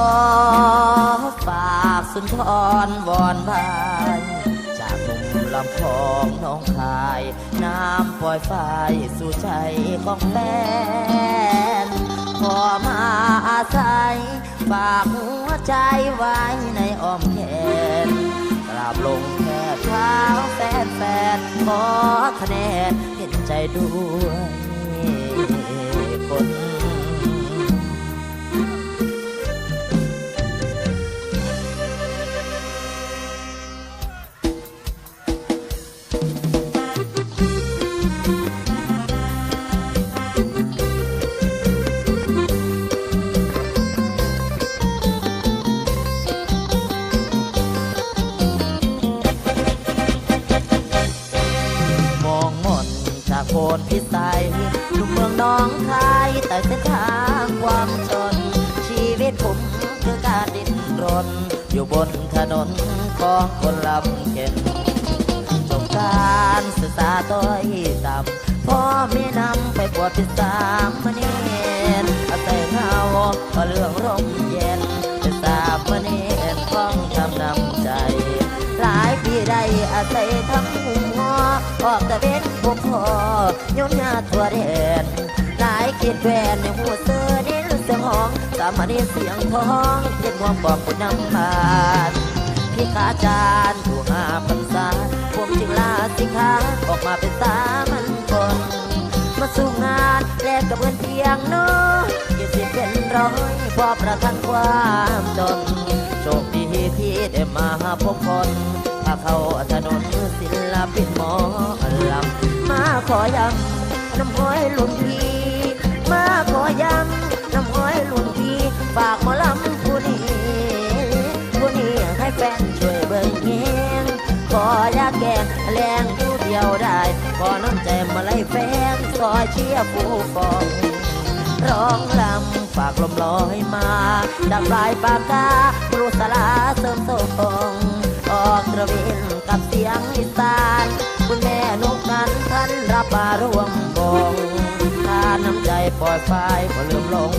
อฝากสุนทรวอนพายจากหนุ่มลำคลองหน้องคาย น้ำปล่อยไฟสู่ใจของแฟนขอมาอาศัย ฝากหัวใจไว้ในอ้อมแขนกราบลงแค่เท้าแฟนแฟนขอคะแนนเห็นใจด้วยคน อยู่บนถนนของคนลำเข็นจบการศึกษาต้อยต่ำพ่อไม่นำไปบวชเป็นสามเณรอาศัยเงาก็เรื่องร่มเย็นเป็นสามเณรฟ้องทำนำใจ หลายปีได้อาศัยทำหุงหอออกตะเวนพวกพ่อยนยาตัวเด่นหลายคิดแวนในหัวเสือ สามนีเสียงท้องเรียกความบอกคุณนำบานพี่ขาจารย์ถูกหาพรรษาผมจึงลาสิงหาออกมาเป็นสามัญคนมาสู่งานแลกกับเงินเพียงน้อยยี่สิเป็นร้อยพอประทังความจนโชคดีที่ได้มาพบคนพาเข้าถนนศิลปินหมอลำมาขอย้ำน้ำห้อยลุนพี่ เชียร์ผู้ฟองร้องลำฝากลมลอยมา ดังปลายปากกาปรุสลาเสริมโซงออกตระเวนกับเสียงอีสานคุณแม่นกนั้นท่านรับมารวมบงถ้าน้ำใจปล่อยไฟก็ลืมลง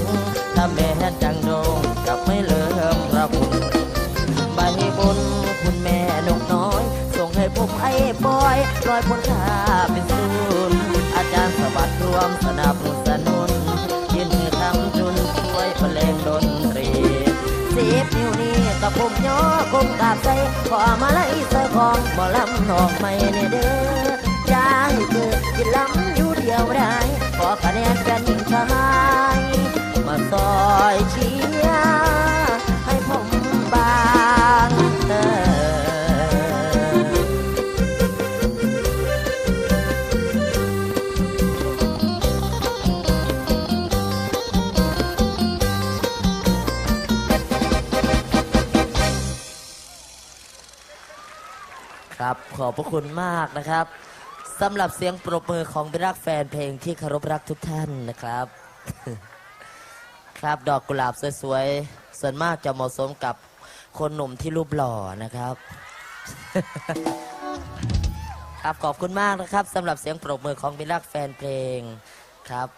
ถ้าแม่จังโดงกับไม่เลิมระบุใบบุญคุณแม่นกน้อย ส่งให้ผมไอ้บอยลอยพ้นคา วัสดิ์รวมสนับสนุนยินทำจุนช่วยบรรเลงดนตรีสิบนิ้วนี้กับผมย่อคงกาบใจขอมาไล่เสอของบ่ลำนอกไม่เนเด้ออยาให้เกิดกินลำอยู่เดียวได้ขอคะแนนกันยิ่งชา อบพระคุณมากนะครับสำหรับเสียงปรบมือของบิรักแฟนเพลงที่เคารพรักทุกท่านนะครับ ครับดอกกุหลาบสวยๆส่วนมากจะเหมาะสมกับคนหนุ่มที่รูปหล่อนะครับ ครับขอบคุณมากนะครับสำหรับเสียงปรบมือของบิรักแฟนเพลงครับ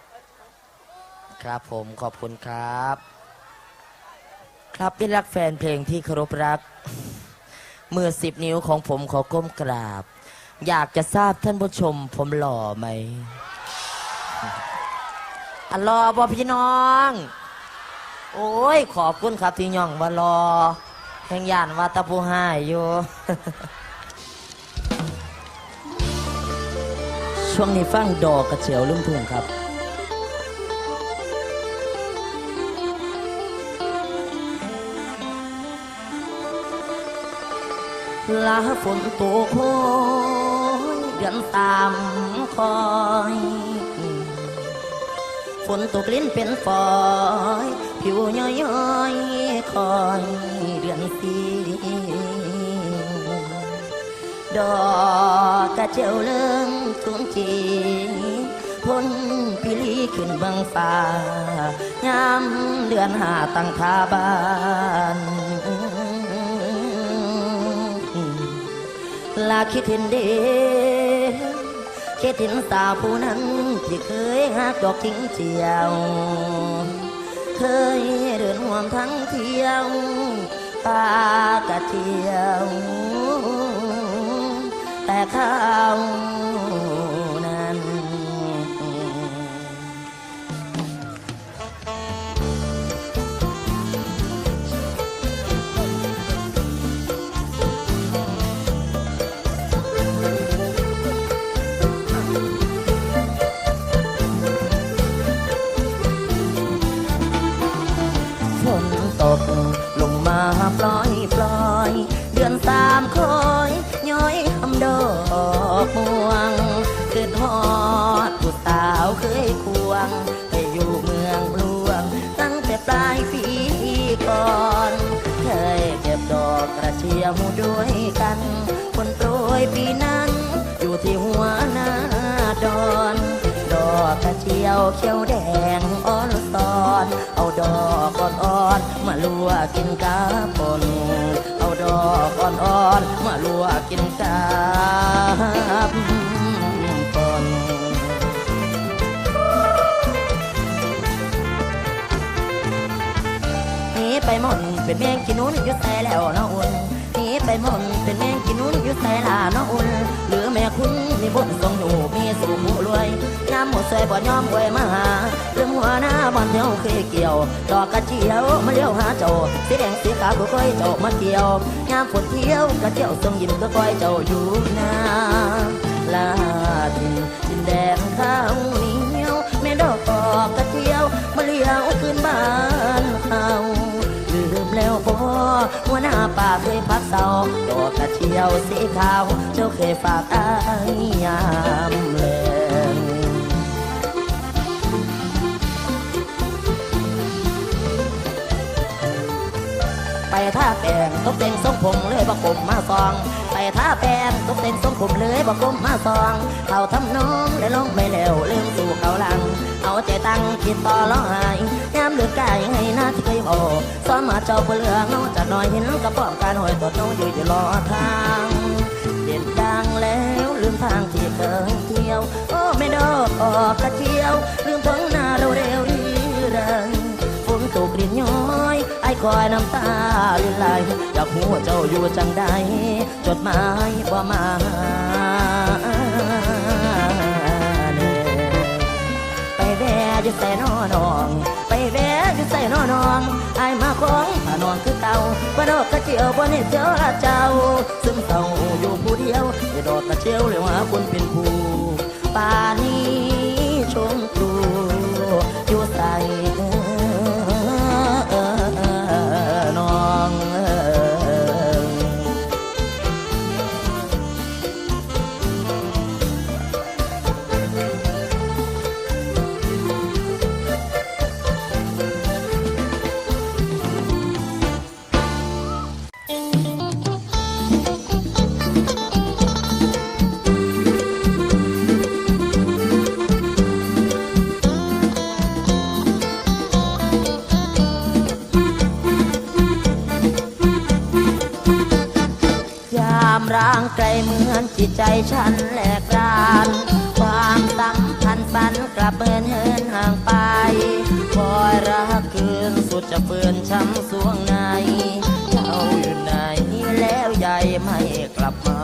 ครับผมขอบคุณครับ ครับบิรักแฟนเพลงที่เคารพรัก มือสิบนิ้วของผมขอก้มกราบ อยากจะทราบท่านผู้ชม ผมหล่อไหมอันรอบ่พี่น้อง โอ้ย ขอบคุณครับที่ย่องว่ารอแห่งยานวัตะผู้ห้ายอยู่ ช่วงนี้ฟังดอกกระเฉียวลุ่มทุ่งครับ ลาฝนตกโอยเดือนตามคอย ฝนตกลิ้นเป็นฝอย ผิวย้อยย้อยคอยเดือนสีดอกกระเจียวเลื่องสูงจีพ้นพิลีขึ้นบางฟ้ายามเดือนหาตั้งทาบาน ลาคิดเห็นเดคิดเห็นสาวผู้นั้นที่เคยหักดอกทิ้งเจียว เคยเดินห่วมทั้งเที่ยวตากะเที่ยว แต่เขา เขียวแดงอ่อนซอน เอาดอกอ่อนๆมาลวกกินกาปนเอาดอกอ่อนๆมาลวกกินกาปนนีไปมดเป็นแมงกินนู้นอยุดใส่แล้วน้องอุ่นหนีไปมดเป็นแมงกินนู้นอยุดใส่ลาน้องอุ่น ยบ่ยอมไว้มาหาเรื่องหัวหน้าบอนเที่ยวเคยเกี่ยวดอกกระเจียวมาเลี้ยวหาเจ้าสีแดงสีขาวก็ค่อยเจ้ามาเกี่ยวงามฝนเที่ยวกระเจียวทรงยิ้มก็ค่อยเจ้าอยู่นาลาดินดินแดงข้าวเหนียวแม่ดอกกระเจียวมาเลี้ยวขึ้นบ้านเขาลืมแล้วพอหัวหน้าป่าเคยพักเสาดอกกระเชียวสีขาวเจ้าเคยฝากอายยามแลง ไปท่าแปลงตกแต่งทรงผมเลยบักกบมาซอง ไปท่าแปลงตกแต่งทรงผมเลยบักกบมาซองเขาทำน้องและลงไปแล้วลืมสู่เขาหลัง เอาใจตั้งคิดต่อร้องไห้ยามเลือกกายให้หน้าที่เคยโอซ้อนมาเจ้าเปลือกน้องจะน้อยเห็นกระป๋องการหอยตดน้องอยู่จะรอทางเด่นดังแล้วลืมทางที่เคยเที่ยว โอ้ไม่ดอกออกกระเที่ยว คอยน้ำตาลินไหลอยากหัวเจ้าอยู่จังใดจดหมายบ่มาแน่ไปแว่อยู่ใส่นอนองไปแว่อยู่ใส่นอนองไอมาของผ้านองคือเต่าบ่ดอกกระเจียวบ่เห็นเจอละเจ้าามร่างไกลเหมือนจิตใจฉันแหลกราน ความสัมพันธ์ปันกลับเมินเหินห่างไปคอยรักคืนสุดจะเปื่อนช้ำสวงในเจ้าอยู่ไหนแล้วใหญ่ไม่กลับมา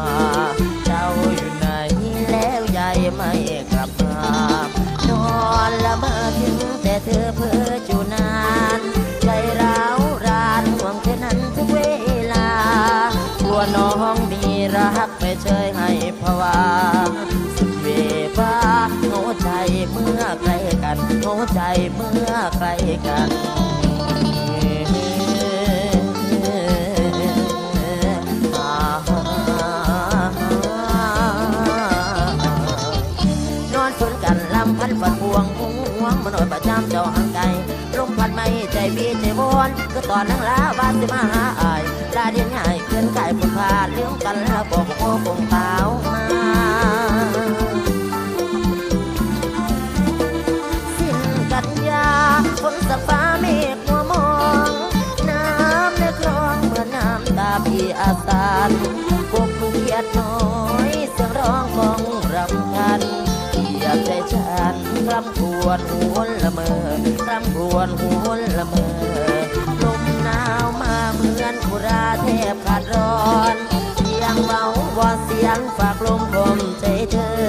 เมื่อใกล้กันนอนฝนกันลำพันฝันพวงหวงมโนประจำเจ้าห่างไกลลมพัดไม่ใจวีใจวอนก็ตอนนั่งลาบ้านสิมาหาอายลาเดียนง่ายเกินกายผลพาเลี้ยงกันแล้วบอก พี่อาสานกผู้เกียดน้อยเสียงร้องของรำพันอยากใจฉันคลำครวญหวนละเมอคลำครวญวนหัวละเมอลมหนาวมาเหมือนกุราแทบขาดร้อนเสียงเบาวอนเสียงฝากลมคมใจเธอ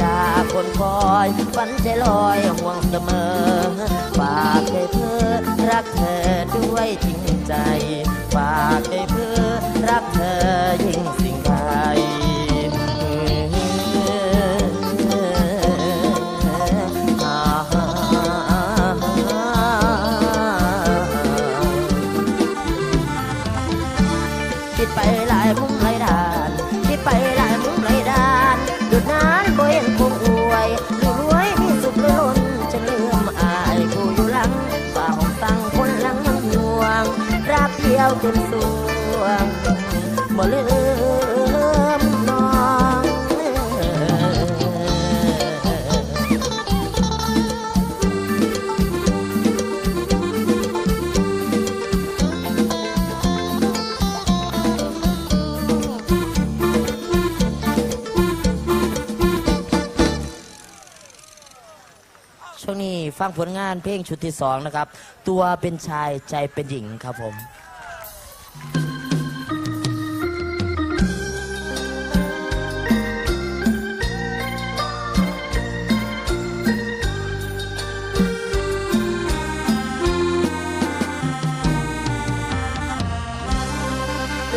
จากคนคอยฝันใจลอยห่วงเสมอฝากให้เพื่อรักเธอด้วยจริงใจ ฝากให้เพื่อรักเธอยิ่ง ยวจนสวงบ่ลืมน้องช่วงนี้ฟังผลงานเพลงชุดที่สองนะครับ ตัวเป็นชายใจเป็นหญิงครับผม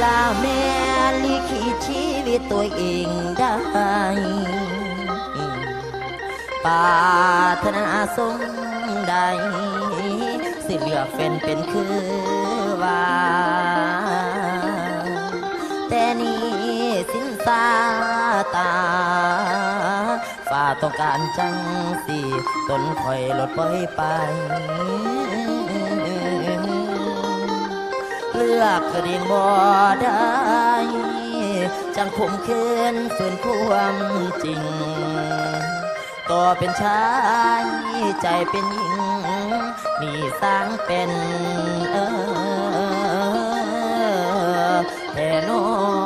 ลาแม่ลิขิตชีวิตตัวเองได้ปารถนาสมใดสิเลือกเป็นเป็นคือว่า ต้องการจังสิตนคอยลดปล่อยไป เลือกกระดิ่งบ่ได้ จังผมเคืนฝืนความจริงตัวเป็นชายใจเป็นหญิง นี่สร้างเป็นเออแท่นอ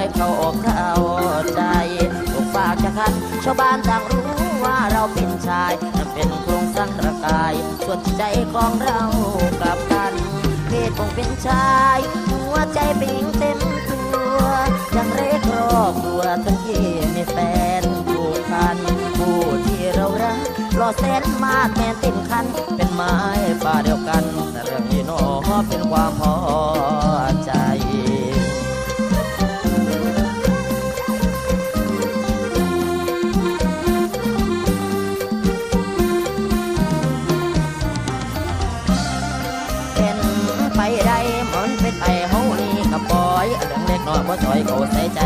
อยเข้าอกเข้าใจถูกฝากจะคัดชาวบ้านต่างรู้ว่าเราเป็นชายนั่นเป็นโครงสร้างร่างกาย ส่วนใจของเรากลับกันเพศคงเป็นชาย หัวใจเป็นหญิงเต็มตัวยังเรียกรอบตัวทั้งที่มีแฟนผูกพันผู้ที่เรารักรอแสนมาดแม่นเต็มคัน เป็นไม้ป่าเดียวกัน อยบ่ซอยเขาใส่ใจ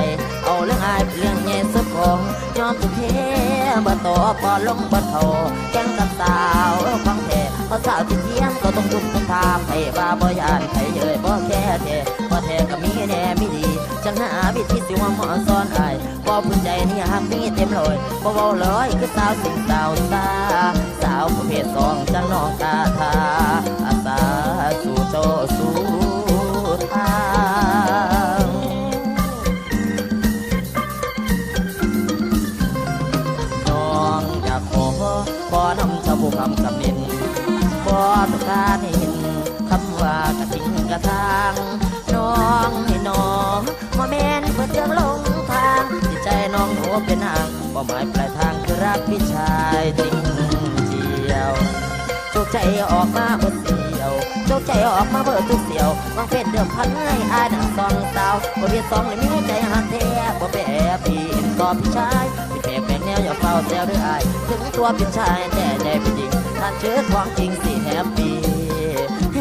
เอาเรื่องอายเรื่องแง่สุดของยอมทุกเทบ่ต่อบ่ลงบ่เท่าแข่งกับสาวฟังแท้เพราะสาวที่เที่ยงก็ต้องทุกทุกทางให้ว่าบ่ยานใครเย้ยบ่แค่แท้บ่แท้ก็มีแน่มีดีจังหาวิธีสิว่าหมาะซ้อนอายบ่พื้นใจนี่หักมีเต็มร้อยบ่เว้าลอยคือสาวสิงสาวตาสาวประเภทสองจังน้องตาทาอาสาสู่โจสู่ อนำชาวผู้คำคำนินขอต้องการให้เห็นคำว่ากระทิงกระทางน้องให้น้องมาแมนเพื่อเรื่องลงทางจิตใจน้องหัวเป็นนางเป้าหมายปลายทางคือรักพี่ชายจริงเจียวโจกใจออกมาเบิดเสียวโจกใจออกมาเบิดทุกเสียววางเป็นเดิมพันให้อายดังสองสาวบ่เพียสองเลยมีใจหักแท้บ่แปรพี่เอ็นก็พี่ชาย อย่าเฝ้าแซวหรืออาย ถึงตัวเป็นชายแต่ใจเป็นหญิงท่าเจอความจริงสิแฮปปี้แฮ